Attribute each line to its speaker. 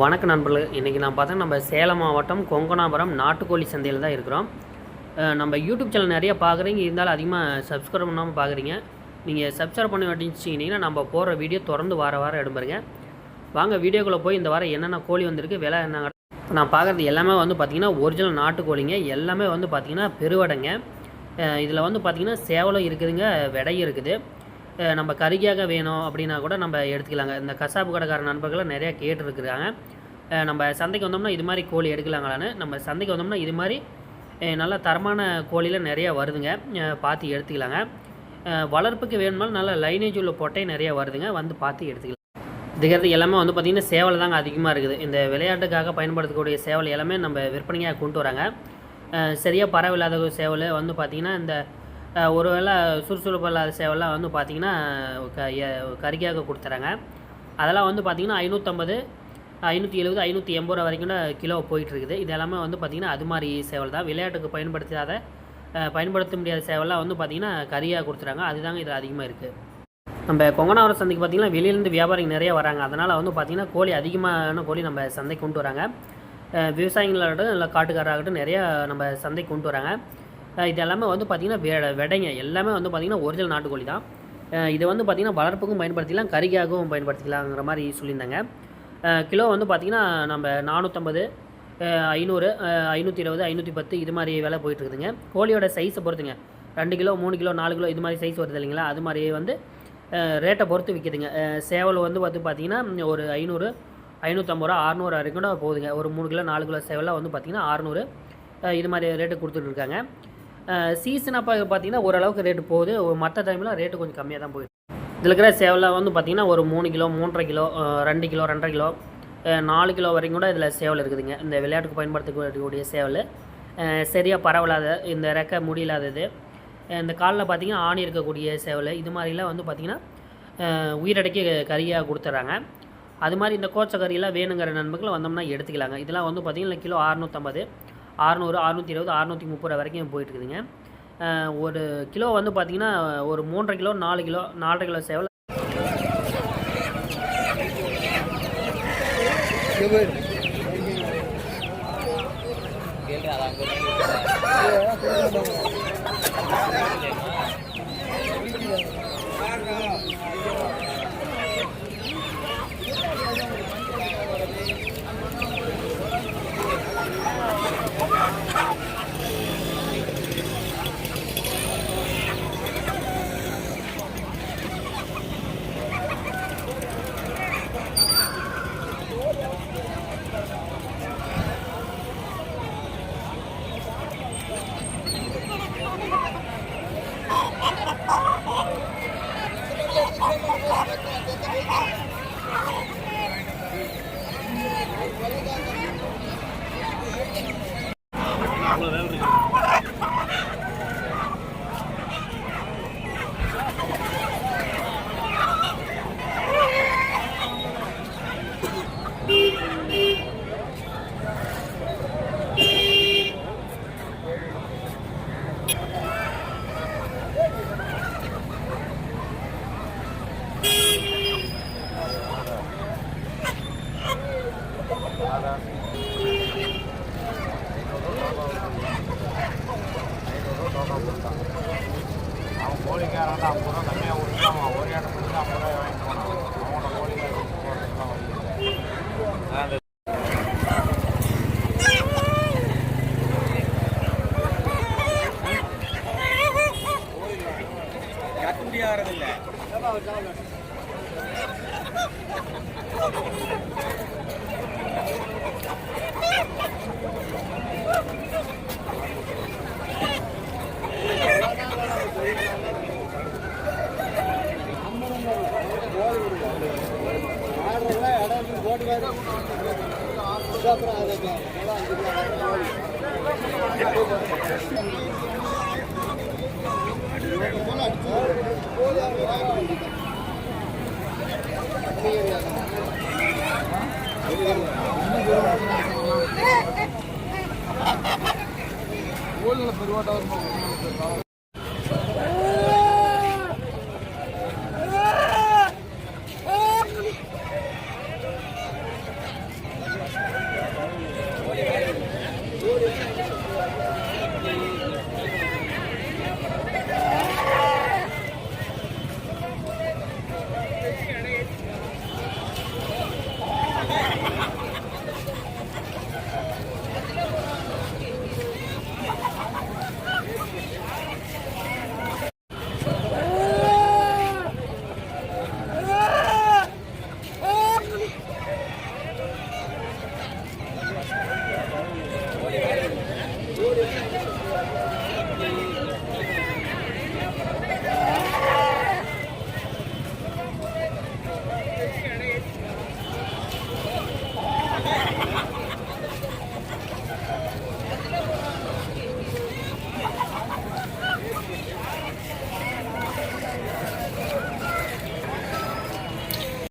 Speaker 1: வணக்க நண்பர்கள் இன்றைக்கி நான் பார்த்தா நம்ம சேலம் மாவட்டம் கொங்கனாபுரம் நாட்டுக்கோழி சந்தையில் தான் இருக்கிறோம். நம்ம யூடியூப் சேனல் நிறைய பார்க்குறீங்க இருந்தாலும் அதிகமாக சப்ஸ்கிரைப் பண்ணாமல் பார்க்குறீங்க. நீங்கள் சப்ஸ்கிரைப் பண்ணி வச்சுக்கிட்டிங்கன்னா நம்ம போடுற வீடியோ தொடர்ந்து வார வாரம் எடுப்பாருங்க வாங்க வீடியோக்குள்ளே போய் இந்த வாரம் என்னென்ன கோழி வந்திருக்கு விலை என்ன? இப்போ நான் பார்க்குறது எல்லாமே வந்து பார்த்திங்கன்னா ஒரிஜினல் நாட்டுக்கோழிங்க. எல்லாமே வந்து பார்த்திங்கன்னா பெருவடைங்க. இதில் வந்து பார்த்திங்கன்னா சேவலும் இருக்குதுங்க விடையும் இருக்குது. நம்ம கறிக்காக வேணும் அப்படின்னா கூட நம்ம எடுத்துக்கலாங்க. இந்த கசாப்பு கடைக்கார நண்பர்களை நிறையா கேட்டுருக்குறாங்க. நம்ம சந்தைக்கு வந்தோம்னா இது மாதிரி கோழி எடுக்கலாங்களான்னு நம்ம சந்தைக்கு வந்தோம்னா இது மாதிரி நல்ல தரமான கோழியில் நிறையா வருதுங்க. பார்த்து எடுத்துக்கலாங்க. வளர்ப்புக்கு வேணும்னாலும் நல்ல லைனேஜ் உள்ள பொட்டை நிறையா வருதுங்க. வந்து பார்த்து எடுத்துக்கலாம். இதுக்கிறது எல்லாமே வந்து பார்த்திங்கன்னா சேவல் தாங்க அதிகமாக இருக்குது. இந்த விளையாட்டுக்காக பயன்படுத்தக்கூடிய சேவல் எல்லாமே நம்ம விற்பனையாக கொண்டு வராங்க. சரியாக பரவில்லாத ஒரு சேவல் வந்து பார்த்திங்கன்னா இந்த ஒரு ஒருவேளை சுறுசுறுப்பு இல்லாத சேவல்லாம் வந்து பார்த்திங்கன்னா க கறிக்காக கொடுத்துறாங்க. அதெல்லாம் வந்து பார்த்திங்கன்னா ஐநூற்றம்பது ஐநூற்றி எழுபது ஐநூற்றி எண்பது ரூபா வரைக்கும் கிலோ போயிட்டுருக்குது. இது எல்லாமே வந்து பார்த்திங்கன்னா அது மாதிரி சேவல் தான். விளையாட்டுக்கு பயன்படுத்தாத பயன்படுத்த முடியாத சேவல்லாம் வந்து பார்த்திங்கன்னா கறியாக கொடுத்துறாங்க. அதுதாங்க இதில் அதிகமாக இருக்குது நம்ம கொங்கனாவரம் சந்தைக்கு பார்த்திங்கன்னா வெளியிலேருந்து வியாபாரிங்க நிறைய வராங்க. அதனால் வந்து பார்த்திங்கன்னா கோழி அதிகமான கோழி நம்ம சந்தைக்கு கொண்டு வராங்க. விவசாயிகளாகட்டும் இல்லை காட்டுக்காரராகட்டும் நிறையா நம்ம சந்தைக்கு கொண்டு வராங்க. இது எல்லாமே வந்து பார்த்திங்கன்னா விடைங்க. எல்லாமே வந்து பார்த்திங்கன்னா ஒரிஜினல் நாட்டுக்கோழி தான். இதை வந்து பார்த்திங்கன்னா வளர்ப்புக்கும் பயன்படுத்திக்கலாம் கறிக்காகவும் பயன்படுத்திக்கலாங்கிற மாதிரி சொல்லியிருந்தாங்க. கிலோ வந்து பார்த்திங்கன்னா நம்ம நானூற்றம்பது ஐநூறு ஐநூற்றி இருபது ஐநூற்றி பத்து இது மாதிரி விலை போயிட்டு இருக்குதுங்க கோழியோட சைஸை பொறுத்துங்க. ரெண்டு கிலோ மூணு கிலோ நாலு கிலோ இது மாதிரி சைஸ் வருது இல்லைங்களா? அது மாதிரி வந்து ரேட்டை பொறுத்து விற்கிதுங்க சேவல் வந்து பார்த்து பார்த்திங்கன்னா ஒரு ஐநூறு ஐநூற்றம்பது ரூபா அறநூறு வரைக்கும் கூட போகுதுங்க. ஒரு மூணு கிலோ நாலு கிலோ சேவலாக வந்து பார்த்திங்கன்னா அறநூறு இது மாதிரி ரேட்டு கொடுத்துட்ருக்காங்க. சீசன் அப்போ பார்த்தீங்கன்னா ஓரளவுக்கு ரேட்டு போகுது. மற்ற டைமில் ரேட்டு கொஞ்சம் கம்மியாக தான் போயிடுது இதில் இருக்கிற சேவலில் வந்து பார்த்திங்கன்னா ஒரு மூணு கிலோ மூன்றரை கிலோ ரெண்டு கிலோ ரெண்டரை கிலோ நாலு கிலோ வரைக்கும் கூட இதில் சேவல் இருக்குதுங்க. இந்த விளையாட்டுக்கு பயன்படுத்தக்கூடிய சேவல். சரியாக பரவலாத இந்த ரெக்கை முடியலாதது இந்த காலில் பார்த்திங்கன்னா ஆணி இருக்கக்கூடிய சேவல். இது மாதிரிலாம் வந்து பார்த்திங்கன்னா அஹ் உயிரடக்கி கறியாக கொடுத்துட்றாங்க அது மாதிரி இந்த கோச்ச கறியெல்லாம் வேணுங்கிற நண்பர்கள் வந்தோம்னா எடுத்துக்கலாங்க. இதெல்லாம் வந்து பார்த்திங்கன்னா கிலோ அறுநூற்றம்பது அறநூறு அறநூற்றி இருபது அறுநூற்றி முப்பது ரூபா வரைக்கும் போயிட்டுருக்குதுங்க. ஒரு கிலோ வந்து பார்த்திங்கன்னா ஒரு மூன்றரை கிலோ நாலு கிலோ நாலரை கிலோ சேவல். Hello, everyone.
Speaker 2: அவன் கோழிக்காரன் ஐம்பது ரூபா கம்மியாக கொடுத்து அவன் ஒரு இடம் பண்ணி ஐம்பது ரூபாய் வாங்கிட்டு போனான் அவனோட கோழிக்காரன் ஊழல் பெருவாட்டாக இருக்கும் Thank you.